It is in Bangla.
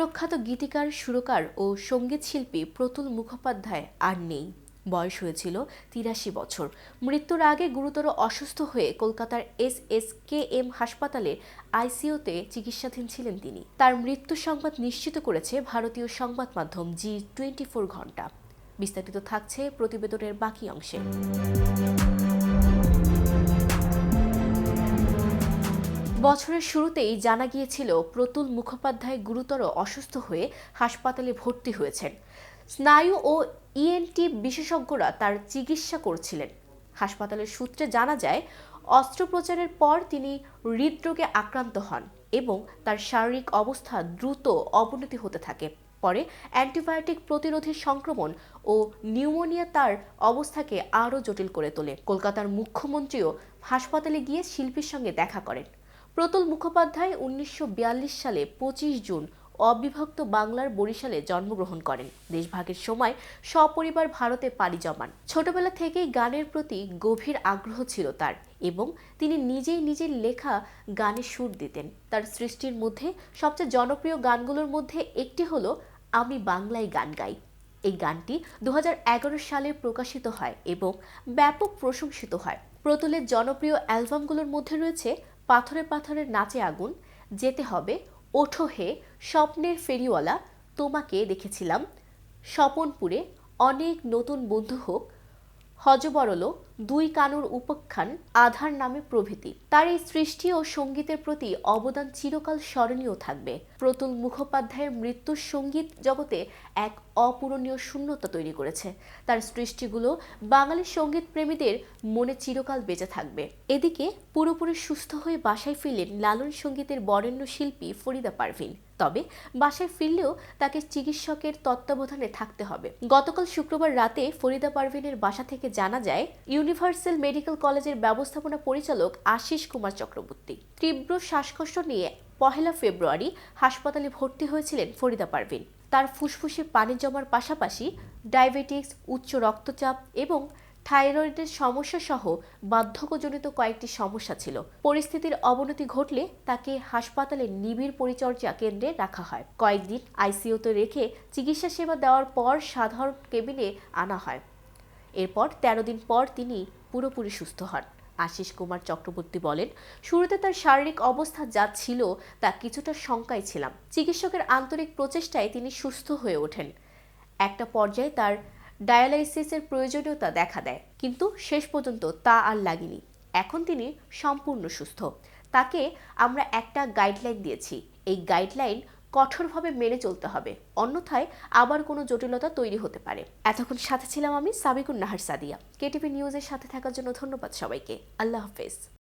প্রখ্যাত গীতিকার, সুরকার ও সংগীত শিল্পী প্রতুল মুখোপাধ্যায় আর নেই। বয়স হয়েছিল তিরাশি বছর। মৃত্যুর আগে গুরুতর অসুস্থ হয়ে কলকাতার এস এস কে এম হাসপাতালে আইসিইউতে চিকিৎসাধীন ছিলেন তিনি। তার মৃত্যু সংবাদ নিশ্চিত করেছে ভারতীয় সংবাদ মাধ্যম জি টোয়েন্টি ফোর ঘণ্টা। বিস্তারিত থাকছে প্রতিবেদনের বাকি অংশে। বছরের শুরুতেই জানা গিয়েছিল, প্রতুল মুখোপাধ্যায় গুরুতর অসুস্থ হয়ে হাসপাতালে ভর্তি হয়েছেন। স্নায়ু ও ইএনটি বিশেষজ্ঞরা তার চিকিৎসা করছিলেন। হাসপাতালের সূত্রে জানা যায়, অস্ত্রোপচারের পর তিনি হৃদরোগে আক্রান্ত হন এবং তার শারীরিক অবস্থা দ্রুত অবনতি হতে থাকে। পরে অ্যান্টিবায়োটিক প্রতিরোধী সংক্রমণ ও নিউমোনিয়া তার অবস্থাকে আরও জটিল করে তোলে। কলকাতার মুখ্যমন্ত্রীও হাসপাতালে গিয়ে শিল্পীর সঙ্গে দেখা করেন। প্রতুল মুখোপাধ্যায় উনিশশো বিয়াল্লিশ সালে পঁচিশ জুন অবিভক্ত বাংলার বরিশালে জন্মগ্রহণ করেন। দেশভাগের সময় সপরিবার ভারতে পাড়ি জমান। ছোটবেলা থেকেই গানের প্রতি গভীর আগ্রহ ছিল তার এবং তিনি নিজেই নিজের লেখা গানে সুর দিতেন। তার সৃষ্টির মধ্যে সবচেয়ে জনপ্রিয় গানগুলোর মধ্যে একটি হলো আমি বাংলায় গান গাই। এই গানটি দু হাজার এগারো সালে প্রকাশিত হয় এবং ব্যাপক প্রশংসিত হয়। প্রতুলের জনপ্রিয় অ্যালবামগুলোর মধ্যে রয়েছে পাথরে পাথরের নাচে আগুন, যেতে হবে, ওঠো হে, স্বপ্নের ফেরিওয়ালা, তোমাকে দেখেছিলাম। স্বপনপুরে অনেক নতুন বন্ধু হোক হজবরল দুই কানুর উপাখ্যান আধার নামে প্রভৃতি। তার এই সৃষ্টি ও সঙ্গীতের প্রতি অবদান চিরকাল স্মরণীয় থাকবে। প্রতুল মুখোপাধ্যায়ের মৃত্যুর সংগীত জগতে এক অপূরণীয় শূন্যতা তৈরি করেছে। তার সৃষ্টিগুলো বাঙালি সংগীত প্রেমীদের মনে চিরকাল বেঁচে থাকবে। এদিকে পুরোপুরি সুস্থ হয়ে বাসায় ফিরলেন লালন সঙ্গীতের বরেণ্য শিল্পী ফরিদা পারভিন। তবে বাসায় ফিরলেও তাকে চিকিৎসকের তত্ত্বাবধানে থাকতে হবে। গতকাল শুক্রবার রাতে ফরিদা পারভিনের বাসা থেকে জানা যায় ইউনিভার্সাল মেডিকেল কলেজের ব্যবস্থাপনা পরিচালক আশিস কুমার চক্রবর্তী। তীব্র শ্বাসকষ্ট নিয়ে পহেলা ফেব্রুয়ারি হাসপাতালে ভর্তি হয়েছিলেন ফরিদা পারভিন। তার ফুসফুসে পানি জমার পাশাপাশি ডায়াবেটিক্স, উচ্চ রক্তচাপ এবং থাইরয়েডের সমস্যা সহ বার্ধক্যজনিত কয়েকটি সমস্যা ছিল। পরিস্থিতির অবনতি ঘটলে তাকে হাসপাতালে নিবিড় পরিচর্যা কেন্দ্রে রাখা হয়। কয়েকদিন আইসিইউতে রেখে চিকিৎসা সেবা দেওয়ার পর সাধারণ কেবিনে আনা হয়। এরপর তেরো দিন পর তিনি পুরোপুরি সুস্থ হন। আশিস কুমার চক্রবর্তী বলেন, শুরুতে তার শারীরিক অবস্থা যা ছিল তা কিছুটা শঙ্কায় ছিলাম। চিকিৎসকের আন্তরিক প্রচেষ্টায় তিনি সুস্থ হয়ে ওঠেন। একটা পর্যায়ে তার ডায়ালাইসিসের প্রয়োজনীয়তা দেখা দেয়, কিন্তু শেষ পর্যন্ত তা আর লাগেনি। এখন তিনি সম্পূর্ণ সুস্থ। তাকে আমরা একটা গাইডলাইন দিয়েছি। এই গাইডলাইন কঠোরভাবে মেনে চলতে হবে। অন্যথায় আবার কোনো জটিলতা তৈরি হতে পারে। এতক্ষণ সাথে ছিলাম আমি সাবিকুন নাহার সাদিয়া। কেটিভি নিউজের সাথে থাকার জন্য ধন্যবাদ সবাইকে। আল্লাহ হাফেজ।